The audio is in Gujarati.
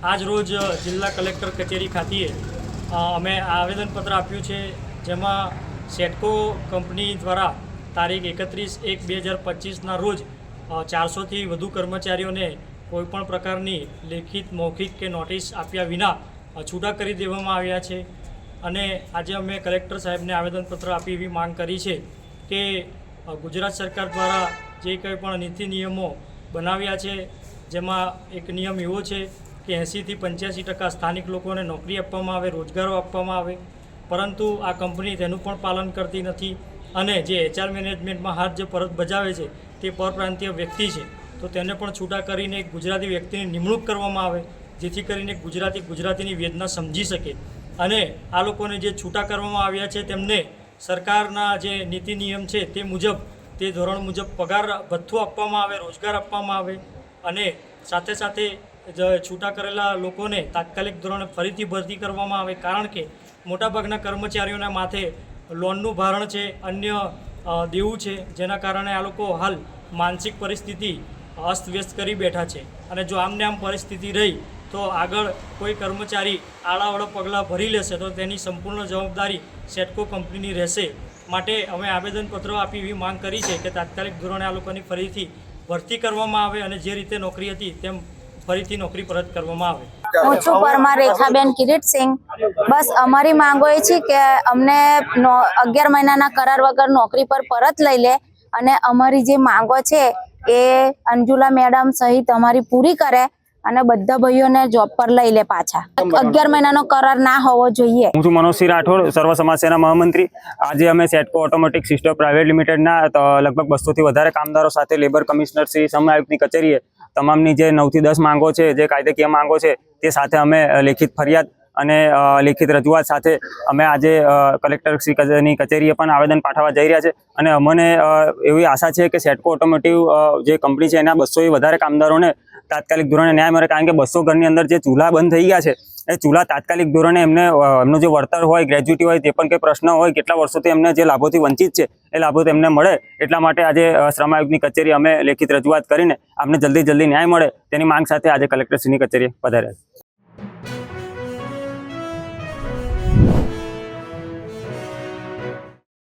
આજ રોજ જિલ્લા કલેક્ટર કચેરી ખાતે અમે આવેદનપત્ર આપ્યું છે, જેમાં સેટકો કંપની દ્વારા તારીખ એકત્રીસ એક બે હજાર પચીસના રોજ ચારસોથી વધુ કર્મચારીઓને કોઈપણ પ્રકારની લેખિત, મૌખિક કે નોટિસ આપ્યા વિના છૂટા કરી દેવામાં આવ્યા છે. અને આજે અમે કલેક્ટર સાહેબને આવેદનપત્ર આપી એવી માંગ કરી છે કે ગુજરાત સરકાર દ્વારા જે કંઈ પણ નીતિ નિયમો બનાવ્યા છે, જેમાં એક નિયમ એવો છે કે એંસીથી પંચ્યાસી ટકા સ્થાનિક લોકોને નોકરી આપવામાં આવે, રોજગારો આપવામાં આવે. પરંતુ આ કંપની તેનું પણ પાલન કરતી નથી અને જે એચઆર મેનેજમેન્ટમાં હાથ જે પરત બજાવે છે તે પરપ્રાંતીય વ્યક્તિ છે. તો તેને પણ છૂટા કરીને એક ગુજરાતી વ્યક્તિની નિમણૂક કરવામાં આવે, જેથી કરીને ગુજરાતી ગુજરાતીની વેદના સમજી શકે. અને આ લોકોને જે છૂટા કરવામાં આવ્યા છે તેમને સરકારના જે નીતિ નિયમ છે તે મુજબ, તે ધોરણ મુજબ પગાર ભથ્થું આપવામાં આવે, રોજગાર આપવામાં આવે અને સાથે સાથે છૂટા કરેલા લોકોને તાત્કાલિક ધોરણે ફરીથી ભરતી કરવામાં આવે કારણ કે મોટાભાગના કર્મચારીઓના માથે લોનનું ભારણ છે, અન્ય દેવું છે, જેના કારણે આ લોકો હાલ માનસિક પરિસ્થિતિ અસ્તવ્યસ્ત કરી બેઠા છે. અને જો આમને આમ પરિસ્થિતિ રહી, તો આગળ કોઈ કર્મચારી આડાવડા પગલાં ભરી લેશે, તો તેની સંપૂર્ણ જવાબદારી સેટકો કંપનીની રહેશે. માટે અમે આવેદનપત્રો આપી એવી માંગ કરી છે કે તાત્કાલિક ધોરણે આ લોકોની ફરીથી ભરતી કરવામાં આવે અને જે રીતે નોકરી હતી તેમ ફરીથી નોકરી પરત કરવામાં આવે. હું છું પરમાર રેખાબેન કિરીટસિંહ બસ અમારી માંગો એ છે કે અમને નો અગિયાર મહિનાના કરાર વગર નોકરી પર પરત લઈ લે અને અમારી જે માંગો છે એ અંજુલા મેડમ સહિત અમારી પૂરી કરે અને બધા ભાઈઓને જોબ પર લઈ લે પાછા. અગિયાર મહિનાનો કરાર ના હોવો જોઈએ. હું છું મનોજસિંહ રાઠોડ સર્વ સમાજ સેના મહામંત્રી. આજે અમે સેટકો ઓટોમેટિક સિસ્ટમ પ્રાઇવેટ લિમિટેડના તો લગભગ બસોથી વધારે કામદારો સાથે લેબર કમિશનર શ્રી શ્રમ આયુક્તની કચેરીએ તમામની જે નવથી દસ માંગો છે, જે કાયદાકીય માંગો છે, તે સાથે અમે લેખિત ફરિયાદ અને લેખિત રજૂઆત સાથે અમે આજે કલેક્ટર શ્રી કચેરીએ પણ આવેદન પાઠવવા જઈ રહ્યા છે. અને અમને એવી આશા છે કે સેટકો ઓટોમોટિવ જે કંપની છે એના બસોથી વધારે કામદારોને તાત્કાલિક ધોરણે ન્યાય મળે, કારણ કે બસો ઘરની અંદર જે ચૂલા બંધ થઈ ગયા છે, એ ચૂલા તાત્કાલિક ધોરણે એમને એમનું જે વળતર હોય, ગ્રેજ્યુટી હોય, તે પણ કંઈ પ્રશ્ન હોય, કેટલા વર્ષોથી એમને જે લાભોથી વંચિત છે, એ લાભો તેમને મળે. એટલા માટે આજે શ્રમ આયોગની કચેરી અમે લેખિત રજૂઆત કરીને અમને જલ્દી જલ્દી ન્યાય મળે. તેની માંગ સાથે આજે કલેક્ટરશ્રીની કચેરીએ પધાર્યા છે.